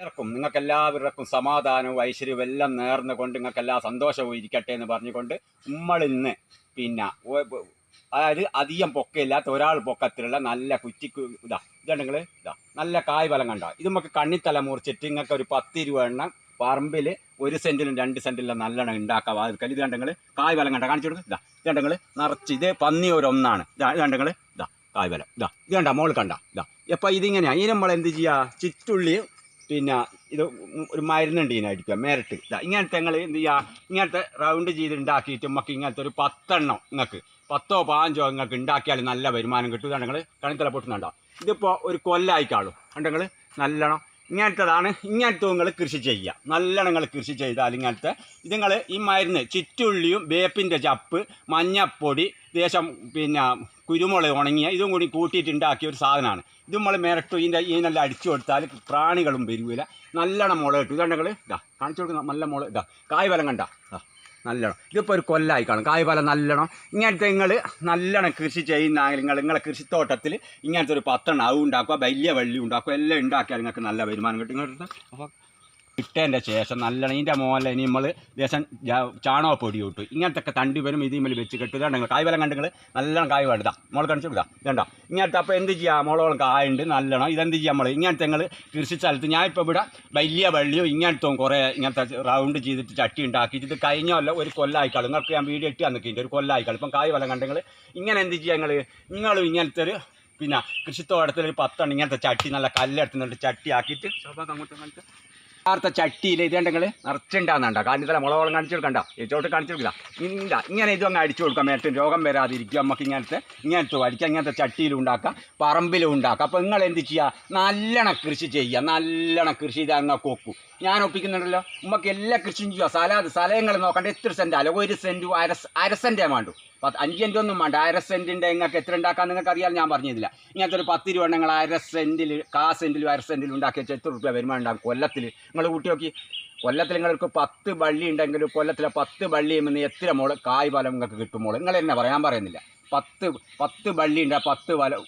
എല്ലാവർക്കും നിങ്ങൾക്ക് എല്ലാവർക്കും സമാധാനവും ഐശ്വര്യവും എല്ലാം നേർന്നു കൊണ്ട് നിങ്ങൾക്ക് എല്ലാ സന്തോഷവും ഇരിക്കട്ടെ എന്ന് പറഞ്ഞുകൊണ്ട് നമ്മളിന്ന് പിന്നെ അതായത് അധികം പൊക്കയില്ലാത്ത ഒരാൾ പൊക്കത്തിലുള്ള നല്ല കുറ്റി ഇതാ ഇതുണ്ടെങ്കിൽ ഇതാ നല്ല കായ് ഫലം കണ്ട? ഇത് നമുക്ക് കണ്ണിത്തല മുറിച്ചിട്ട് നിങ്ങൾക്ക് ഒരു പത്ത് രൂപ എണ്ണം പറമ്പിൽ ഒരു സെന്റിലും രണ്ട് സെന്റിലും നല്ലെണ്ണം ഉണ്ടാക്കാം. അത് ഇത് കണ്ടെങ്കിൽ കായ് ഫലം കണ്ട? കാണിച്ചു കൊടുക്കും. ഇതാ ഇത് കണ്ടെങ്കിൽ നിറച്ച് ഇത് പന്നി ഒരു ഒന്നാണ് ഇതാ ഇത് ഇതാ കായ് ഫലം. ഇതാ ഇത് കണ്ട? മോൾ കണ്ട? ഇതാ അപ്പം ഇതിങ്ങനെയാണ് ഇനി നമ്മൾ എന്ത് ചെയ്യുക ചിറ്റുള്ളി പിന്നെ ഇത് ഒരു മരുന്നുണ്ട് ഇതിനടിക്കുക മേരട്ട്. ഇതാ ഇങ്ങനത്തെ നിങ്ങൾ എന്ത് ചെയ്യുക ഇങ്ങനത്തെ റൗണ്ട് ചെയ്ത് ഉണ്ടാക്കിയിട്ട് നമുക്ക് ഇങ്ങനത്തെ ഒരു പത്തെണ്ണം നിങ്ങൾക്ക് പത്തോ പാഞ്ചോ നിങ്ങൾക്ക് ഉണ്ടാക്കിയാൽ നല്ല വരുമാനം കിട്ടും. ഇതാണ് നിങ്ങൾ കണിത്തല പൊട്ടുന്നുണ്ടോ. ഇതിപ്പോൾ ഒരു കൊല്ലായിക്കാളും. നിങ്ങൾ നല്ലോണം ഇങ്ങനത്തതാണ്. ഇങ്ങനത്തെ നിങ്ങൾ കൃഷി ചെയ്യുക നല്ലോണം നിങ്ങൾ കൃഷി ചെയ്താൽ ഇങ്ങനത്തെ ഇത് നിങ്ങൾ ഈ മരുന്ന് ചുറ്റുള്ളിയും വേപ്പിന്റെ ചപ്പ് മഞ്ഞപ്പൊടി ദേശം പിന്നെ കുരുമുളക് ഉണങ്ങിയ ഇതും കൂടി കൂട്ടിയിട്ടുണ്ടാക്കിയ ഒരു സാധനമാണ്. ഇത് നമ്മൾ മിരട്ടു ഇതിന്റെ ഇതിനെല്ലാം അടിച്ചു കൊടുത്താൽ പ്രാണികളും വരുവില്ല നല്ലോണം മുളക് കിട്ടും ഇതുണ്ടെങ്കിൽ ഇതാ കാണിച്ചു കൊടുക്കുന്ന നല്ല മുള ഇതാ. കായ് ഫലം കണ്ട നല്ലോണം ഇതിപ്പോൾ ഒരു കൊല്ലായി കാണും. കായ്ഫലം നല്ലോണം ഇങ്ങനത്തെ നിങ്ങൾ നല്ലോണം കൃഷി ചെയ്യുന്നെങ്കിൽ നിങ്ങൾ നിങ്ങളെ കൃഷിത്തോട്ടത്തിൽ ഇങ്ങനത്തെ ഒരു പത്തെണ്ണം അവ ഉണ്ടാക്കുക വലിയ വള്ളി ഉണ്ടാക്കുക എല്ലാം ഉണ്ടാക്കിയാൽ നിങ്ങൾക്ക് നല്ല വരുമാനം കിട്ടും. ഇങ്ങോട്ട് അപ്പോൾ ഇട്ടതിന്റെ ശേഷം നല്ലോണം ഇതിന്റെ മോലെ ഇനി നമ്മൾ ദേശം ചാണകപ്പൊടി ഇട്ടു. ഇങ്ങനത്തെ തണ്ടി വരും ഇതിമേൽ വെച്ച് കെട്ടുക നിങ്ങൾ കായ്വലം കണ്ടെങ്കിൽ നല്ലോണം കായ് വേണ്ട മോൾ കണിച്ച് വിടാം ഇതണ്ട? ഇങ്ങനത്തെ അപ്പോൾ എന്ത് ചെയ്യുക മോളോളം കായുണ്ട് നല്ലോണം. ഇതെന്ത് ചെയ്യാം നമ്മൾ ഇങ്ങനത്തെ നിങ്ങൾ കൃഷി സ്ഥലത്ത് ഞാൻ ഇപ്പോൾ ഇവിടെ വലിയ വള്ളിയും ഇങ്ങനത്തെ കുറേ ഇങ്ങനത്തെ റൗണ്ട് ചെയ്തിട്ട് ചട്ടി ഉണ്ടാക്കിയിട്ട് ഇത് കഴിഞ്ഞല്ല ഒരു കൊല്ലായിക്കാളും. നിങ്ങൾക്ക് ഞാൻ വീഡിയോ ഇട്ട് തന്നിട്ടുണ്ട് ഒരു കൊല്ലായിക്കാളും. ഇപ്പം കായ് വലം കണ്ടെങ്കിൽ ഇങ്ങനെ എന്ത് ചെയ്യുക നിങ്ങൾ നിങ്ങളും ഇങ്ങനത്തെ ഒരു പിന്നെ കൃഷിത്തോട്ടത്തിൽ ഒരു പത്തെണ്ണം ഇങ്ങനത്തെ ചട്ടി നല്ല കല്ലെടുത്തുന്നുണ്ട് ചട്ടി ആക്കിയിട്ട് അങ്ങോട്ട് കാണിച്ച് യഥാർത്ഥ ചട്ടിയിൽ ഇത് കണ്ടെങ്കിൽ നിറച്ചുണ്ടാകുന്നുണ്ട കാണിത്തല മുളകോളം കാണിച്ചു കൊടുക്കണ്ട ഏറ്റോട്ട് കാണിച്ചു കൊടുക്കില്ല. ഇല്ല ഇങ്ങനെ ഇതും അങ്ങ് അടിച്ചു കൊടുക്കാം. മേട്ടും രോഗം വരാതിരിക്കുക. നമുക്ക് ഇങ്ങനത്തെ ഇങ്ങനത്തെ അടിക്കാം ഇങ്ങനത്തെ ചട്ടിയിലും ഉണ്ടാക്കാം. പറമ്പിലും ഉണ്ടാക്കാം. അപ്പോൾ നിങ്ങൾ എന്ത് ചെയ്യുക നല്ലോണം കൃഷി ചെയ്യുക. നല്ലോണം കൃഷി ചെയ്താൽ അങ്ങ് കൊക്കും. ഞാൻ ഒപ്പിക്കുന്നുണ്ടല്ലോ. നമുക്ക് എല്ലാ കൃഷിയും ചെയ്യുക സ്ഥലം സ്ഥലങ്ങൾ നോക്കണ്ട. എത്ര സെന്റ്? അല്ല ഒരു സെന്റും അര അര സെന്റേ വേണ്ടു. പത്ത് അഞ്ച് സെന്റ് ഒന്നും വേണ്ട. അര സെന്റിന്റെ നിങ്ങൾക്ക് എത്ര ഉണ്ടാക്കാൻ നിങ്ങൾക്ക് അറിയാൻ ഞാൻ പറഞ്ഞില്ല ഇങ്ങനത്തെ ഒരു പത്ത് രൂപ നിങ്ങൾ അര സെന്റിൽ കാ സെന്റിലും അര സെന്റിലും ഉണ്ടാക്കി വെച്ചാൽ എത്ര റുപ്യ വരുമാനം ഉണ്ടാകും കൊല്ലത്തിൽ നിങ്ങൾ കൂട്ടി നോക്കി. കൊല്ലത്തിൽ നിങ്ങൾക്ക് പത്ത് വള്ളി ഉണ്ടെങ്കിൽ കൊല്ലത്തിലെ പത്ത് വള്ളി നിന്ന് എത്ര മോൾ കായ് ഫലം നിങ്ങൾക്ക് കിട്ടും നിങ്ങൾ എന്നെ പറയാൻ പറയുന്നില്ല. പത്ത് പത്ത് വള്ളി ഉണ്ട് പത്ത് ഫലം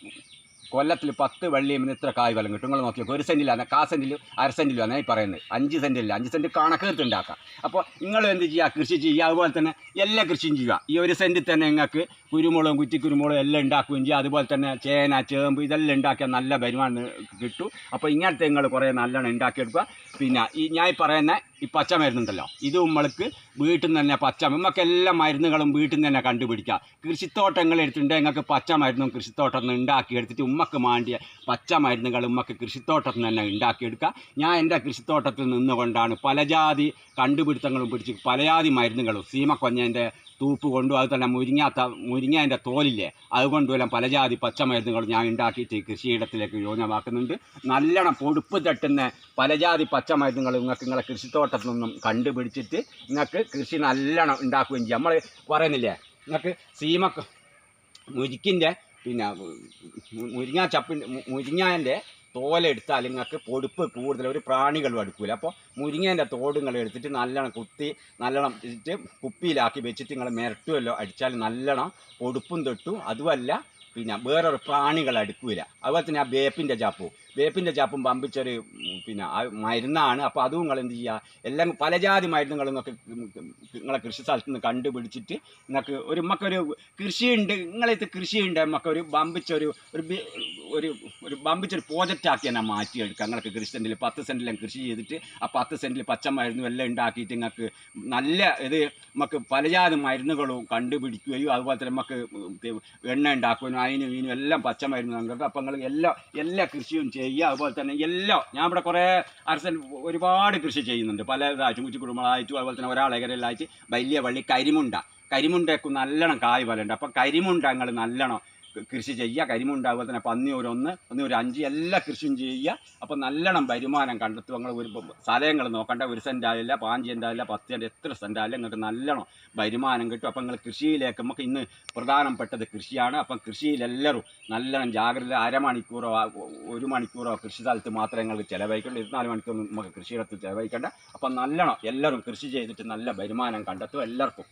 കൊല്ലത്തിൽ പത്ത് വള്ളിയും ഇത്ര കായ് വലം കിട്ടും. നിങ്ങൾ നോക്കിയോ ഒരു സെന്റിലാണ് കാ സെന്റിലും അര സെന്റിലും ആണ് ഈ പറയുന്നത്. അഞ്ച് സെന്റില്ല അഞ്ച് സെന്റ് കണക്ക് ഉണ്ടാക്കാം. അപ്പോൾ നിങ്ങൾ എന്ത് ചെയ്യുക? കൃഷി ചെയ്യുക. അതുപോലെ തന്നെ എല്ലാ കൃഷിയും ചെയ്യുക. ഈ ഒരു സെന്റിൽ തന്നെ നിങ്ങൾക്ക് കുരുമുളകും കുറ്റിക്കുരുമുളകും എല്ലാം ഉണ്ടാക്കുകയും ചെയ്യുക. അതുപോലെ തന്നെ ചേന ചേമ്പ് ഇതെല്ലാം ഉണ്ടാക്കിയാൽ നല്ല വരുമാനം കിട്ടും. അപ്പോൾ ഇങ്ങനത്തെ നിങ്ങൾ കുറേ നല്ലോണം ഉണ്ടാക്കിയെടുക്കുക. പിന്നെ ഈ ഞാൻ പറയുന്ന ഈ പച്ച മരുന്നുണ്ടല്ലോ. ഇത് നമ്മൾക്ക് വീട്ടിൽ നിന്ന് തന്നെ പച്ച നമുക്ക് എല്ലാ മരുന്നുകളും വീട്ടിൽ നിന്ന് തന്നെ കണ്ടുപിടിക്കാം. കൃഷിത്തോട്ടങ്ങൾ എടുത്തിട്ടുണ്ട്. നിങ്ങൾക്ക് പച്ച മരുന്നും കൃഷിത്തോട്ടം നിന്ന് ഉണ്ടാക്കിയെടുത്തിട്ട് ഉമ്മക്ക് മാണ്ടിയ പച്ച മരുന്നുകൾ ഉമ്മക്ക് കൃഷിത്തോട്ടത്തിൽ നിന്ന് തന്നെ ഉണ്ടാക്കിയെടുക്കുക ഞാൻ എന്റെ കൃഷിത്തോട്ടത്തിൽ നിന്നുകൊണ്ടാണ് പലജാതി കണ്ടുപിടുത്തങ്ങളും പിടിച്ച് പലജാതി മരുന്നുകളും സീമക്കൊഞ്ഞന്റെ തൂപ്പ് കൊണ്ടും അത് തന്നെ മുരിങ്ങാത്ത മുരിങ്ങേന്റെ തോലില്ലേ? അതുകൊണ്ടുമെല്ലാം പലജാതി പച്ചമരുന്നുകൾ ഞാൻ ഉണ്ടാക്കിയിട്ട് കൃഷിയിടത്തിലേക്ക് യോജനമാക്കുന്നുണ്ട് നല്ലോണം പൊടുപ്പ് തട്ടുന്ന പലജാതി പച്ചമരുന്നുകൾ നിങ്ങൾക്ക് നിങ്ങളുടെ കൃഷിത്തോട്ടത്തിൽ നിന്നും കണ്ടുപിടിച്ചിട്ട് നിങ്ങൾക്ക് കൃഷി നല്ലോണം ഉണ്ടാക്കുകയും ചെയ്യും. നമ്മൾ പറയുന്നില്ലേ നിങ്ങൾക്ക് സീമ മുരിക്കിന്റെ പിന്നെ മുരിങ്ങ മുരിങ്ങാ ചപ്പിന്റെ മുരിങ്ങാന്റെ തോലെടുത്താൽ നിങ്ങൾക്ക് പൊടുപ്പ് കൂടുതൽ ഒരു പ്രാണികളും എടുക്കില്ല അപ്പോൾ മുരിങ്ങേന്റെ തോടുകൾ എടുത്തിട്ട് നല്ലോണം കുത്തി നല്ലോണം ഇട്ടിട്ട് കുപ്പിയിലാക്കി വെച്ചിട്ട് നിങ്ങൾ മിരട്ടുമല്ലോ അടിച്ചാൽ നല്ലോണം പൊടുപ്പും തൊട്ടു. അതുമല്ല പിന്നെ വേറൊരു പ്രാണികൾ അടുക്കൂല. അതുപോലെ തന്നെ ആ വേപ്പിന്റെ ചാപ്പും. വേപ്പിന്റെ ചാപ്പും പമ്പിച്ചൊരു പിന്നെ ആ മരുന്നാണ്. അപ്പോൾ അതും നിങ്ങൾ എന്ത് ചെയ്യുക എല്ലാം പലജാതി മരുന്നുകൾ നിങ്ങൾക്ക് നിങ്ങളെ കൃഷി സ്ഥലത്ത് നിന്ന് കണ്ടുപിടിച്ചിട്ട് നിങ്ങൾക്ക് ഒരു നമുക്കൊരു കൃഷിയുണ്ട് നിങ്ങളത് കൃഷിയുണ്ട് നമുക്കൊരു പമ്പിച്ചൊരു ഒരു ഒരു ഒരു പമ്പിച്ചൊരു പ്രോജക്റ്റാക്കി തന്നെ മാറ്റിയെടുക്കുക നിങ്ങൾക്ക് കൃഷി സെന്റിൽ പത്ത് സെന്റിലും കൃഷി ചെയ്തിട്ട് ആ പത്ത് സെന്റിൽ പച്ചമരുന്നും എല്ലാം ഉണ്ടാക്കിയിട്ട് നിങ്ങൾക്ക് നല്ല ഇത് നമുക്ക് പലജാതി മരുന്നുകളും കണ്ടുപിടിക്കുകയും അതുപോലെ തന്നെ നമുക്ക് എണ്ണ ഉണ്ടാക്കുകയും അതിനും ഇതിനും എല്ലാം പച്ചമരുന്ന് നിങ്ങൾക്ക് അപ്പം നിങ്ങൾ എല്ലാ എല്ലാ കൃഷിയും ചെയ്യുക അതുപോലെ തന്നെ എല്ലാം. ഞാൻ ഇവിടെ കുറേ അരസൻ ഒരുപാട് കൃഷി ചെയ്യുന്നുണ്ട്. പല ഇതായിട്ടും കുറ്റി അതുപോലെ തന്നെ ഒരാളെകരലായിട്ട് വലിയ വള്ളി കരിമുണ്ട. കരിമുണ്ടയ്ക്ക് നല്ലോണം കായ് വലുണ്ട് അപ്പം കരിമുണ്ട നിങ്ങൾ നല്ലോണം കൃഷി ചെയ്യുക കരിമുണ്ടാവുക തന്നെ പന്നി ഒരു ഒന്ന് പന്നിയൂർ അഞ്ച് എല്ലാ കൃഷിയും ചെയ്യുക. അപ്പോൾ നല്ലോണം വരുമാനം കണ്ടെത്തുക. നിങ്ങൾ ഒരു സ്ഥലങ്ങൾ നോക്കണ്ട ഒരു സെന്റ് ആയില്ല പാഞ്ച് സെന്റ് ആയില്ല പത്ത് സെന്റ് എത്ര സെന്റ് ആയില്ല നിങ്ങൾക്ക് നല്ലോണം വരുമാനം കിട്ടും. അപ്പം നിങ്ങൾ കൃഷിയിലേക്ക് നമുക്ക് ഇന്ന് പ്രധാനപ്പെട്ടത് കൃഷിയാണ്. അപ്പം കൃഷിയിലെല്ലാവരും നല്ലോണം ജാഗ്രത അരമണിക്കൂറോ ഒരു മണിക്കൂറോ കൃഷി സ്ഥലത്ത് മാത്രമേ നിങ്ങൾക്ക് ചിലവഴിക്കേണ്ട. ഇരുപത്തിനാല് മണിക്കൂർ നമുക്ക് കൃഷിയിടത്ത് ചിലവഴിക്കേണ്ട. അപ്പം നല്ലോണം എല്ലാവരും കൃഷി ചെയ്തിട്ട് നല്ല വരുമാനം കണ്ടെത്തും എല്ലാവർക്കും